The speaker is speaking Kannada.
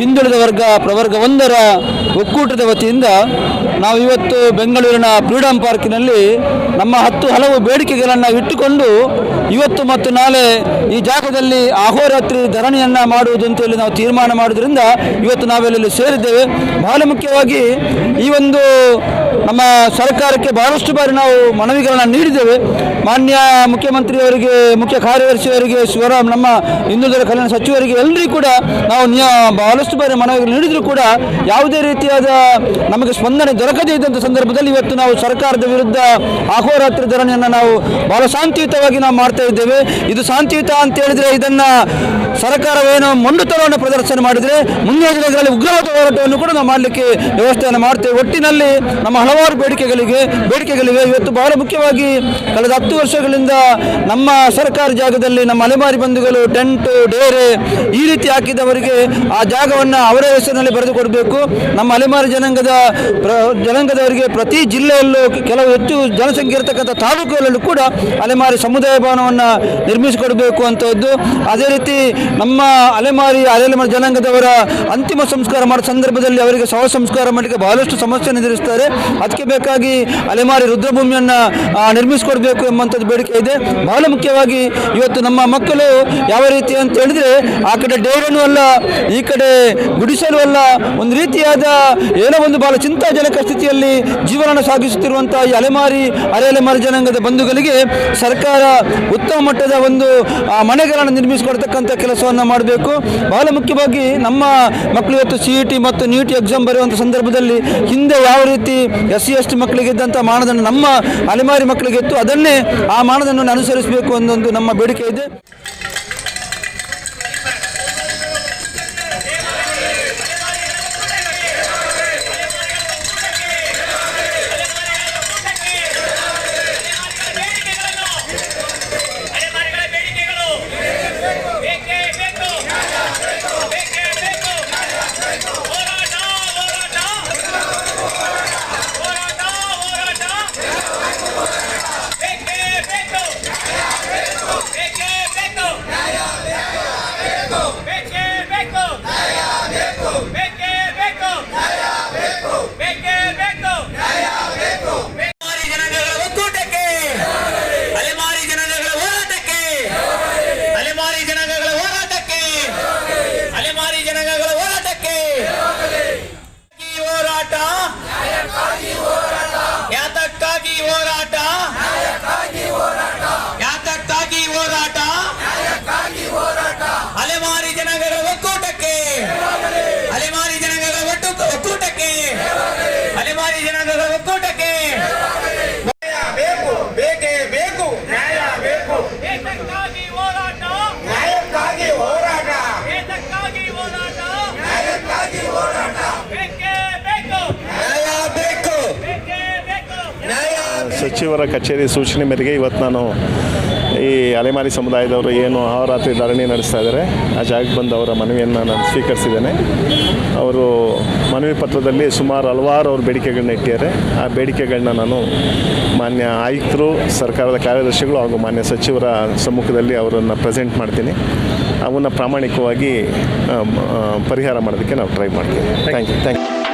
ಹಿಂದುಳಿದ ವರ್ಗ, ಪ್ರವರ್ಗ ಒಂದರ ಒಕ್ಕೂಟದ ವತಿಯಿಂದ ನಾವು ಇವತ್ತು ಬೆಂಗಳೂರಿನ ಫ್ರೀಡಂ ಪಾರ್ಕಿನಲ್ಲಿ ನಮ್ಮ ಹತ್ತು ಹಲವು ಬೇಡಿಕೆಗಳನ್ನು ಇಟ್ಟುಕೊಂಡು ಇವತ್ತು ಮತ್ತು ನಾಳೆ ಈ ಜಾಗದಲ್ಲಿ ಅಹೋರಾತ್ರಿ ಧರಣಿಯನ್ನು ಮಾಡುವುದು ಅಂತೇಳಿ ನಾವು ತೀರ್ಮಾನ ಮಾಡೋದ್ರಿಂದ ಇವತ್ತು ನಾವೆಲ್ಲ ಸೇರಿದ್ದೇವೆ. ಬಹಳ ಮುಖ್ಯವಾಗಿ ಈ ಒಂದು ನಮ್ಮ ಸರ್ಕಾರಕ್ಕೆ ಬಹಳಷ್ಟು ಬಾರಿ ನಾವು ಮನವಿಗಳನ್ನು ನೀಡಿದ್ದೇವೆ. ಮಾನ್ಯ ಮುಖ್ಯಮಂತ್ರಿಯವರಿಗೆ, ಮುಖ್ಯ ಕಾರ್ಯದರ್ಶಿಯವರಿಗೆ, ಶಿವರಾಮ್ ನಮ್ಮ ಹಿಂದುಳಿದ ಕಲ್ಯಾಣ ಸಚಿವರಿಗೆ ಎಲ್ಲರಿಗೂ ಕೂಡ ನಾವು ಬಹಳಷ್ಟು ಬಾರಿ ಮನವಿಗಳು ನೀಡಿದರೂ ಕೂಡ ಯಾವುದೇ ರೀತಿಯಾದ ನಮಗೆ ಸ್ಪಂದನೆ ದೊರಕದೇ ಇದ್ದಂಥ ಸಂದರ್ಭದಲ್ಲಿ ಇವತ್ತು ನಾವು ಸರ್ಕಾರದ ವಿರುದ್ಧ ಅಹೋರಾತ್ರಿ ಧರಣಿಯನ್ನು ನಾವು ಬಹಳ ಶಾಂತಿಯುತವಾಗಿ ನಾವು ಮಾಡ್ತಾ ಇದ್ದೇವೆ. ಇದು ಶಾಂತಿಯುತ ಅಂತ ಹೇಳಿದರೆ ಇದನ್ನು ಸರ್ಕಾರವೇನು ಮೊಂಡುತನವನ್ನು ಪ್ರದರ್ಶನ ಮಾಡಿದರೆ ಮುಂದಿನ ದಿನಗಳಲ್ಲಿ ಉಗ್ರವಾದ ಹೋರಾಟವನ್ನು ಕೂಡ ನಾವು ಮಾಡಲಿಕ್ಕೆ ವ್ಯವಸ್ಥೆಯನ್ನು ಮಾಡ್ತೇವೆ. ಒಟ್ಟಿನಲ್ಲಿ ನಮ್ಮ ಹಲವಾರು ಬೇಡಿಕೆಗಳಿಗೆ ಬೇಡಿಕೆಗಳಿವೆ. ಇವತ್ತು ಬಹಳ ಮುಖ್ಯವಾಗಿ ಕಳೆದ ಹತ್ತು ವರ್ಷಗಳಿಂದ ನಮ್ಮ ಸರ್ಕಾರಿ ಜಾಗದಲ್ಲಿ ನಮ್ಮ ಅಲೆಮಾರಿ ಬಂಧುಗಳು ಟೆಂಟ್, ಡೇರೆ ಈ ರೀತಿ ಹಾಕಿದವರಿಗೆ ಆ ಜಾಗವನ್ನು ಅವರ ಹೆಸರಿನಲ್ಲಿ ಬರೆದುಕೊಡಬೇಕು ನಮ್ಮ ಅಲೆಮಾರಿ ಜನಾಂಗದ ಜನಾಂಗದವರಿಗೆ ಪ್ರತಿ ಜಿಲ್ಲೆಯಲ್ಲೂ ಕೆಲವು ಹೆಚ್ಚು ಜನಸಂಖ್ಯೆ ಇರತಕ್ಕಂಥ ತಾಲೂಕುಗಳಲ್ಲೂ ಕೂಡ ಅಲೆಮಾರಿ ಸಮುದಾಯ ಭವನವನ್ನು ನಿರ್ಮಿಸಿಕೊಡಬೇಕು ಅಂತದ್ದು. ಅದೇ ರೀತಿ ನಮ್ಮ ಅಲೆಮಾರಿ ಅಲೆಮಾರಿ ಜನಾಂಗದವರ ಅಂತಿಮ ಸಂಸ್ಕಾರ ಮಾಡೋ ಸಂದರ್ಭದಲ್ಲಿ ಅವರಿಗೆ ಶವ ಸಂಸ್ಕಾರ ಮಾಡಲಿಕ್ಕೆ ಬಹಳಷ್ಟು ಸಮಸ್ಯೆ ಎದುರಿಸ್ತಾರೆ. ಅದಕ್ಕೆ ಬೇಕಾಗಿ ಅಲೆಮಾರಿ ರುದ್ರಭೂಮಿಯನ್ನು ನಿರ್ಮಿಸಿಕೊಡಬೇಕು ಎಂಬಂಥದ್ದು ಬೇಡಿಕೆ ಇದೆ. ಬಹಳ ಮುಖ್ಯವಾಗಿ ಇವತ್ತು ನಮ್ಮ ಮಕ್ಕಳು ಯಾವ ರೀತಿ ಅಂತ ಹೇಳಿದ್ರೆ ಆ ಕಡೆ ಡೇರನು ಅಲ್ಲ, ಈ ಕಡೆ ಗುಡಿಸಲು ಅಲ್ಲ, ಒಂದು ರೀತಿಯಾದ ಏನೋ ಒಂದು ಬಹಳ ಚಿಂತಾಜನಕ ಸ್ಥಿತಿಯಲ್ಲಿ ಜೀವನ ಸಾಗಿಸುತ್ತಿರುವಂತಹ ಈ ಅಲೆಮಾರಿ, ಅರೆ ಅಲೆಮಾರಿ ಜನಾಂಗದ ಬಂಧುಗಳಿಗೆ ಸರ್ಕಾರ ಉತ್ತಮ ಮಟ್ಟದ ಒಂದು ಮನೆಗಳನ್ನು ನಿರ್ಮಿಸಿಕೊಡ್ತಕ್ಕಂಥ ಕೆಲಸವನ್ನು ಮಾಡಬೇಕು. ಬಹಳ ಮುಖ್ಯವಾಗಿ ನಮ್ಮ ಮಕ್ಕಳು ಇವತ್ತು ಸಿ ಇ ಟಿ ಮತ್ತು ನೀಟ್ ಎಕ್ಸಾಮ್ ಬರೆಯುವಂಥ ಸಂದರ್ಭದಲ್ಲಿ ಹಿಂದೆ ಯಾವ ರೀತಿ ಎಸ್ ಸಿ ಎಸ್ ಟಿ ಮಕ್ಕಳಿಗೆ ಇದ್ದಂಥ ಮಾನದಂಡ ನಮ್ಮ ಅಲೆಮಾರಿ ಮಕ್ಕಳಿಗೆ ಇತ್ತು. ಅದನ್ನೇ ಆ ಮಾನದಂಡವನ್ನು ಅನುಸರಿಸಬೇಕು ಅನ್ನೊಂದು ನಮ್ಮ ಬೇಡಿಕೆ ಇದೆ. ಸಚಿವರ ಕಚೇರಿ ಸೂಚನೆ ಮೇರೆಗೆ ಇವತ್ತು ನಾನು ಈ ಅಲೆಮಾರಿ ಸಮುದಾಯದವರು ಏನು ಅಹೋರಾತ್ರಿ ಧರಣಿ ನಡೆಸ್ತಾ ಇದ್ದಾರೆ ಆ ಜಾಗಕ್ಕೆ ಬಂದು ಅವರ ಮನವಿಯನ್ನು ನಾನು ಸ್ವೀಕರಿಸಿದ್ದೇನೆ. ಅವರು ಮನವಿ ಪತ್ರದಲ್ಲಿ ಸುಮಾರು ಹಲವಾರು ಅವ್ರ ಬೇಡಿಕೆಗಳನ್ನ ಇಟ್ಟಿದ್ದಾರೆ. ಆ ಬೇಡಿಕೆಗಳನ್ನ ನಾನು ಮಾನ್ಯ ಆಯುಕ್ತರು ಸರ್ಕಾರದ ಕಾರ್ಯದರ್ಶಿಗಳು ಹಾಗೂ ಮಾನ್ಯ ಸಚಿವರ ಸಮ್ಮುಖದಲ್ಲಿ ಅವರನ್ನು ಪ್ರೆಸೆಂಟ್ ಮಾಡ್ತೀನಿ. ಅವನ್ನು ಪ್ರಾಮಾಣಿಕವಾಗಿ ಪರಿಹಾರ ಮಾಡೋದಕ್ಕೆ ನಾವು ಟ್ರೈ ಮಾಡ್ತೀವಿ. Thank you thank you